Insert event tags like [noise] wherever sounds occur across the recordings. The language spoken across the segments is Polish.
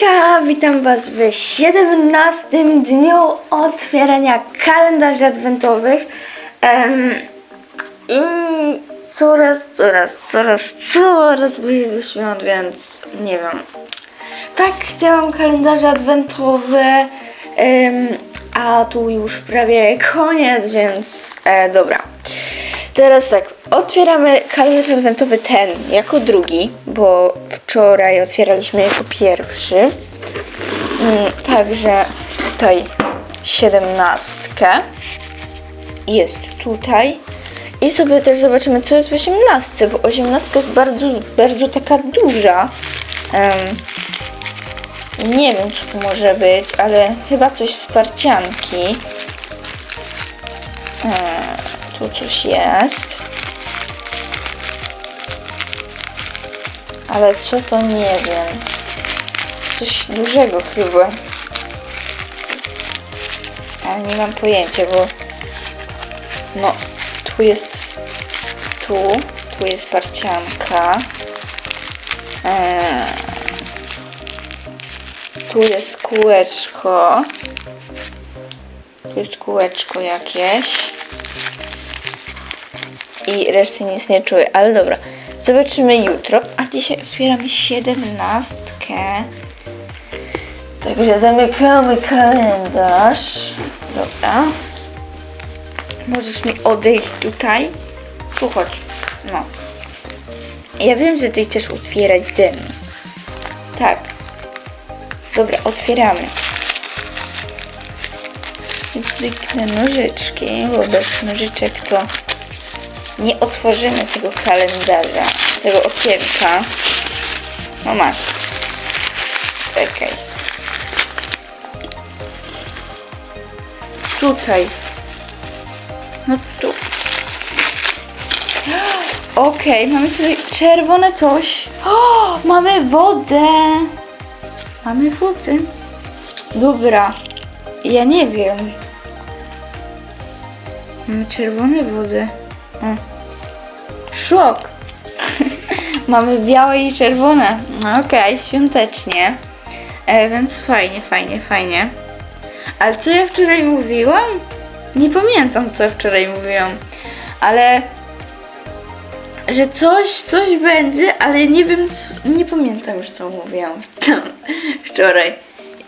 Hejka, witam Was w 17 dniu otwierania kalendarzy adwentowych Em, i coraz, coraz, coraz, coraz bliżej do świąt, więc nie wiem. Tak, chciałam kalendarze adwentowe, em, a tu już prawie koniec, więc e, dobra. Teraz tak, otwieramy kalendarz adwentowy ten jako drugi, bo wczoraj otwieraliśmy jako pierwszy. Mm, Także tutaj siedemnastkę jest tutaj. I sobie też zobaczymy, co jest w osiemnastce, bo osiemnastka jest bardzo, bardzo taka duża. Em, nie wiem, co tu może być, ale chyba coś z parcianki. Eee, tu coś jest. Ale co to nie wiem. Coś dużego chyba. Ale nie mam pojęcia, bo no tu jest tu, tu jest parcianka. Eee, tu jest kółeczko. Tu jest kółeczko jakieś. I reszty nic nie czuję, ale dobra. Zobaczymy jutro. A dzisiaj otwieramy siedemnastkę. Także zamykamy kalendarz. Dobra. Możesz mi odejść tutaj. Tu chodź. No. Ja wiem, że ty chcesz otwierać ze mną. Tak. Dobra, otwieramy. Zwykle nożyczki, bo bez nożyczek to nie otworzymy tego kalendarza, tego okienka. No masz. Czekaj. Tutaj. No tu. [gasps] Okej, mamy tutaj czerwone coś. O, [gasps] mamy wodę. Mamy wodę. Dobra. Ja nie wiem. Mamy czerwone wody. O. Szok. [laughs] Mamy białe i czerwone. No Okej, świątecznie. E, więc fajnie, fajnie, fajnie. Ale co ja wczoraj mówiłam? Nie pamiętam, co wczoraj mówiłam. Ale że coś, coś będzie, ale nie wiem, co, nie pamiętam już co mówiłam [laughs] wczoraj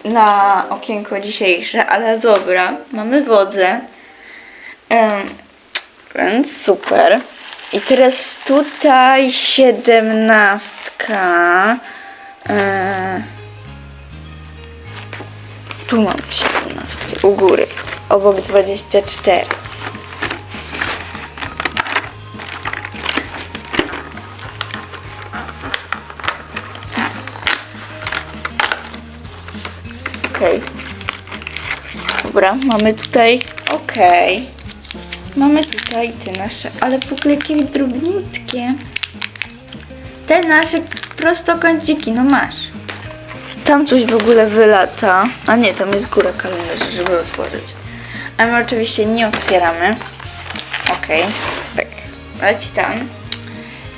na okienko dzisiejsze, ale dobra, mamy wodę. Em, więc super. I teraz tutaj siedemnastka. E, tu mamy siedemnastkę, u góry, obok 24. Okej. Dobra, mamy tutaj. Okej. Mamy tutaj te nasze, ale w ogóle jakie drobniutkie. Te nasze prostokąciki, no masz. Tam coś w ogóle wylata. A nie, tam jest góra kalendarza, żeby otworzyć. A my oczywiście nie otwieramy. Okej, tak. Leci tam.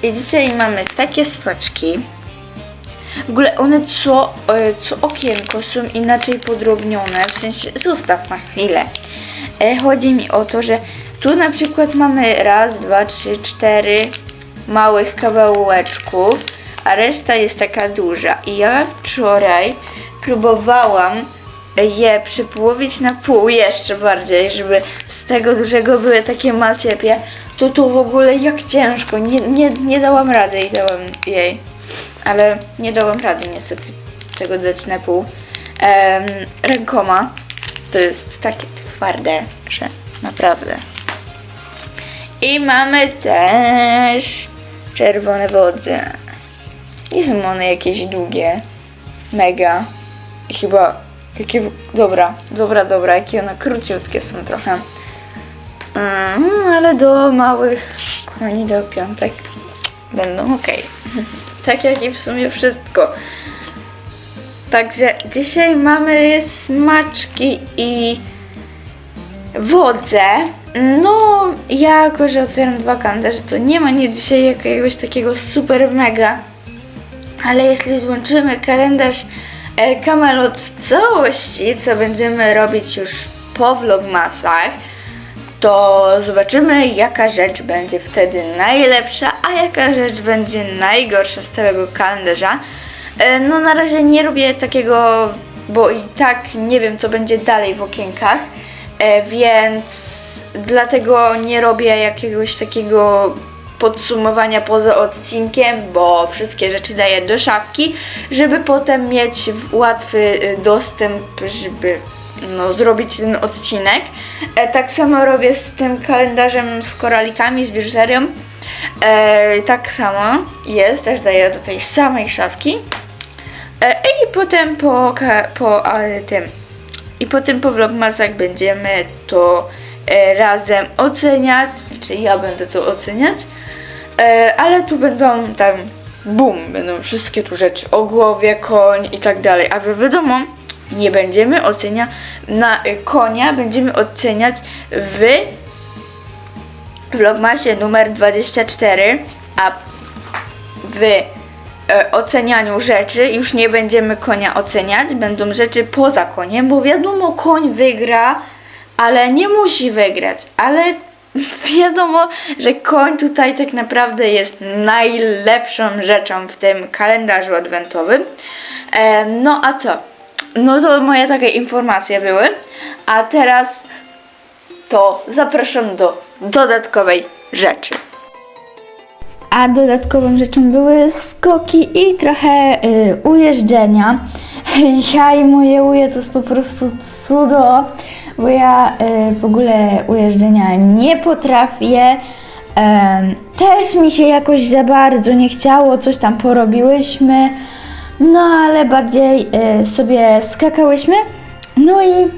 I dzisiaj mamy takie spaczki. W ogóle one co, e, co okienko są inaczej podrobnione, w sensie zostaw na chwilę. E, Chodzi mi o to, że tu na przykład mamy raz, dwa, trzy, cztery małych kawałeczków, a reszta jest taka duża. I ja wczoraj próbowałam je przypołowić na pół jeszcze bardziej, żeby z tego dużego były takie malciepie. To tu w ogóle jak ciężko, nie, nie, nie dałam rady i dałam jej ale nie dałam rady niestety tego dać na pół. Em, rękoma to jest takie twarde, że naprawdę. I mamy też czerwone wodze. I są one jakieś długie. Mega. Chyba jakie. Dobra, dobra, dobra, jakie one króciutkie są trochę. Mm, ale do małych koni do piątek będą ok. [laughs] tak jak i w sumie wszystko. Także dzisiaj mamy smaczki i wodę. No, ja jako, że otwieram dwa kalendarze, to nie ma nie dzisiaj jakiegoś takiego super mega. Ale jeśli złączymy kalendarz e, w całości, co będziemy robić już po vlogmasach, to zobaczymy jaka rzecz będzie wtedy najlepsza, a jaka rzecz będzie najgorsza z całego kalendarza. E, No na razie nie robię takiego, bo i tak nie wiem co będzie dalej w okienkach, e, więc dlatego nie robię jakiegoś takiego podsumowania poza odcinkiem, bo wszystkie rzeczy daję do szafki, żeby potem mieć łatwy y, dostęp, żeby no, zrobić ten odcinek. E, tak samo robię z tym kalendarzem z koralikami, z biżuterią. E, tak samo jest, też daję do tej samej szafki. E, I potem po, po ale, tym i potem po vlogmasach będziemy to razem oceniać, czy ja będę to oceniać, e, ale tu będą tam bum, będą wszystkie tu rzeczy o głowie, koń i tak dalej, a wi- wiadomo, nie będziemy oceniać na e, konia, będziemy oceniać w vlogmasie numer 24, a w e, ocenianiu rzeczy już nie będziemy konia oceniać, będą rzeczy poza koniem, bo wiadomo, koń wygra, ale nie musi wygrać, ale [laughs] wiadomo, że koń tutaj tak naprawdę jest najlepszą rzeczą w tym kalendarzu adwentowym. E, no a co? No to moje takie informacje były, a teraz to zapraszam do dodatkowej rzeczy. A dodatkową rzeczą były skoki i trochę y, ujeżdżenia. [laughs] Ja i moje uje to jest po prostu cudo, bo ja y, w ogóle ujeżdżenia nie potrafię. Też mi się jakoś za bardzo nie chciało, coś tam porobiłyśmy, no ale bardziej y, sobie skakałyśmy. No i,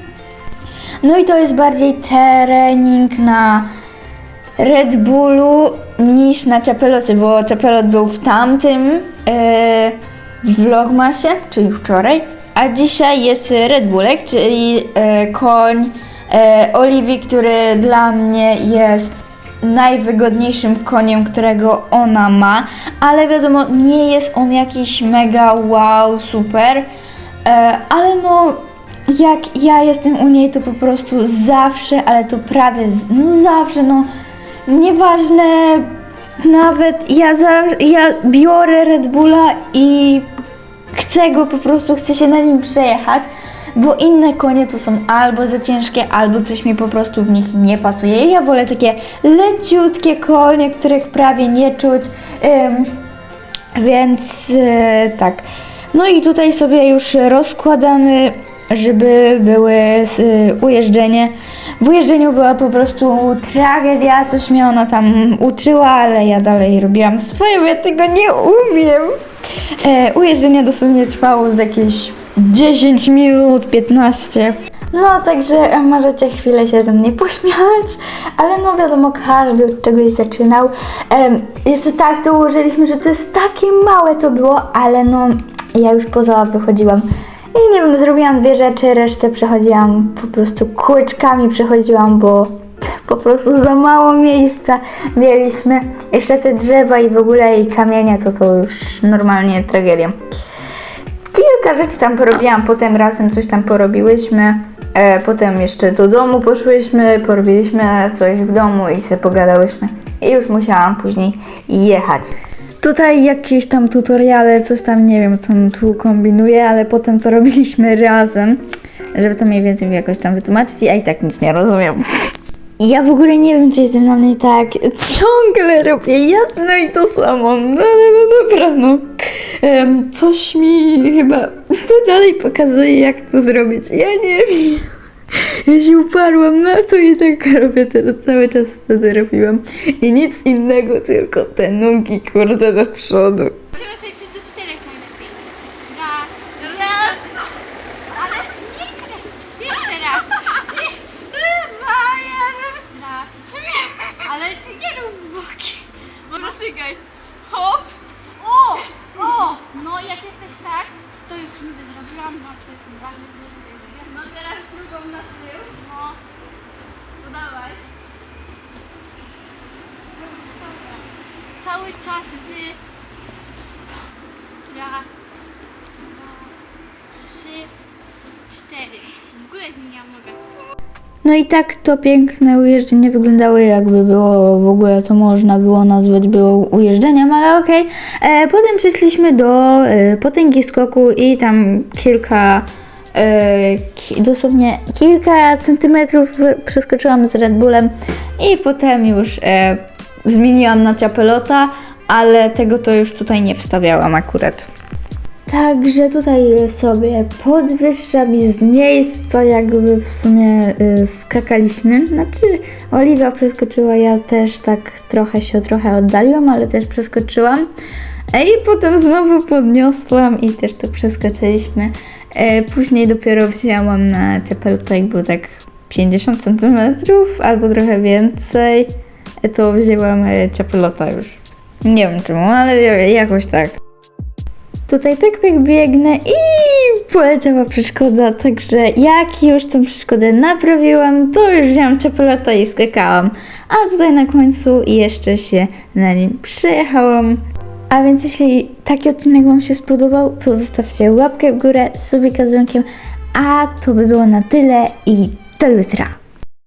no i to jest bardziej trening na Red Bullu niż na Czapelocie, bo Czapelot był w tamtym e, vlogmasie, czyli wczoraj, a dzisiaj jest Red Bullek, czyli e, koń e, Oliwii, który dla mnie jest najwygodniejszym koniem, którego ona ma, ale wiadomo, nie jest on jakiś mega wow, super, e, ale no jak ja jestem u niej, to po prostu zawsze, ale to prawie, no zawsze, no nieważne, nawet ja, za, ja biorę Red Bulla i chcę go po prostu, chcę się na nim przejechać, bo inne konie to są albo za ciężkie, albo coś mi po prostu w nich nie pasuje. Ja wolę takie leciutkie konie, których prawie nie czuć, ym, więc e, tak. No i tutaj sobie już rozkładamy, żeby były z, y, ujeżdżenie. W ujeżdżeniu była po prostu tragedia, coś mnie ona tam uczyła, ale ja dalej robiłam swoje, bo ja tego nie umiem. E, ujeżdżenie dosłownie trwało z jakieś 10 minut, 15. No, także możecie chwilę się ze mnie pośmiać, ale no wiadomo, każdy od czegoś zaczynał. Em, jeszcze tak to ułożyliśmy, że to jest takie małe to było, ale no ja już poza wychodziłam. I nie wiem, zrobiłam dwie rzeczy, resztę przechodziłam po prostu kółeczkami przechodziłam, bo po prostu za mało miejsca mieliśmy. Jeszcze te drzewa i w ogóle i kamienie to to już normalnie tragedia. Kilka rzeczy tam porobiłam, potem razem coś tam porobiłyśmy. E, potem jeszcze do domu poszłyśmy, porobiliśmy coś w domu i sobie pogadałyśmy. I już musiałam później jechać. Tutaj jakieś tam tutoriale, coś tam nie wiem, co on tu kombinuje, ale potem to robiliśmy [laughs] razem, żeby to mniej więcej mi jakoś tam wytłumaczyć, a i tak nic nie rozumiem. Ja w ogóle nie wiem, czy jest ze mną nie tak. Ciągle robię jedno i to samo. No ale no dobra, no. Em, coś mi chyba [laughs] to dalej pokazuje, jak to zrobić. Ja nie wiem. Ja się uparłam na to i tak robię teraz cały czas wtedy robiłam. I nic innego, tylko te nogi kurde do przodu. Możemy sobie przyjść do czterech najlepiej. Raz. Raz. Ale nie kręć. Jeszcze raz. Dwa, jeden. Raz. Ale ty nie rób boki. Może czekaj. Hop. O! O! No jak jesteś tak, to już niby zrobiłam, no to jest ważne, że nie zrobiłam. No teraz drugą na tył. No. To dawaj. Cały czas Raz, dwa, zmieniłam nogę. No i tak to piękne ujeżdżenie wyglądało, jakby było w ogóle to można było nazwać było ujeżdżeniem, ale okej. E, Potem przeszliśmy do e, potęgi skoku i tam kilka, e, ki, dosłownie kilka centymetrów przeskoczyłam z Red Bullem i potem już e, zmieniłam na ciapelota, ale tego to już tutaj nie wstawiałam akurat. Także tutaj sobie podwyższam z miejsca jakby w sumie y, skakaliśmy. Znaczy Oliwia przeskoczyła, ja też tak trochę się trochę oddaliłam, ale też przeskoczyłam. E, I potem znowu podniosłam i też to przeskoczyliśmy. E, Później dopiero wzięłam na ciapelota, jak było tak 50 cm albo trochę więcej. E, To wzięłam ciapelota już. Nie wiem czemu, ale jakoś tak. Tutaj pyk, pyk biegnę i poleciała przeszkoda, także jak już tą przeszkodę naprawiłam, to już wzięłam czepelota i skakałam. A tutaj na końcu jeszcze się na nim przejechałam. A więc jeśli taki odcinek Wam się spodobał, to zostawcie łapkę w górę subika z dzwonkiem. A to by było na tyle i do jutra.